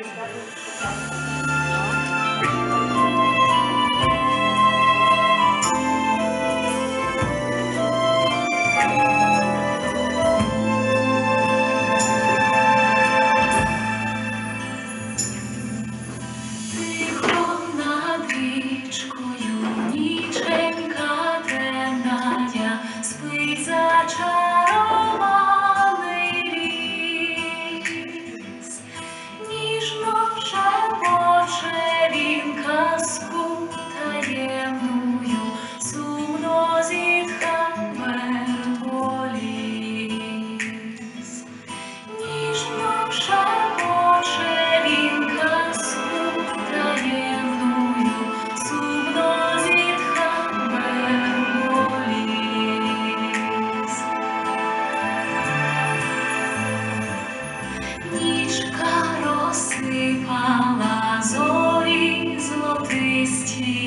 Obrigada. ніжка розсипала зорі золотисті.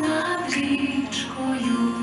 над річкою.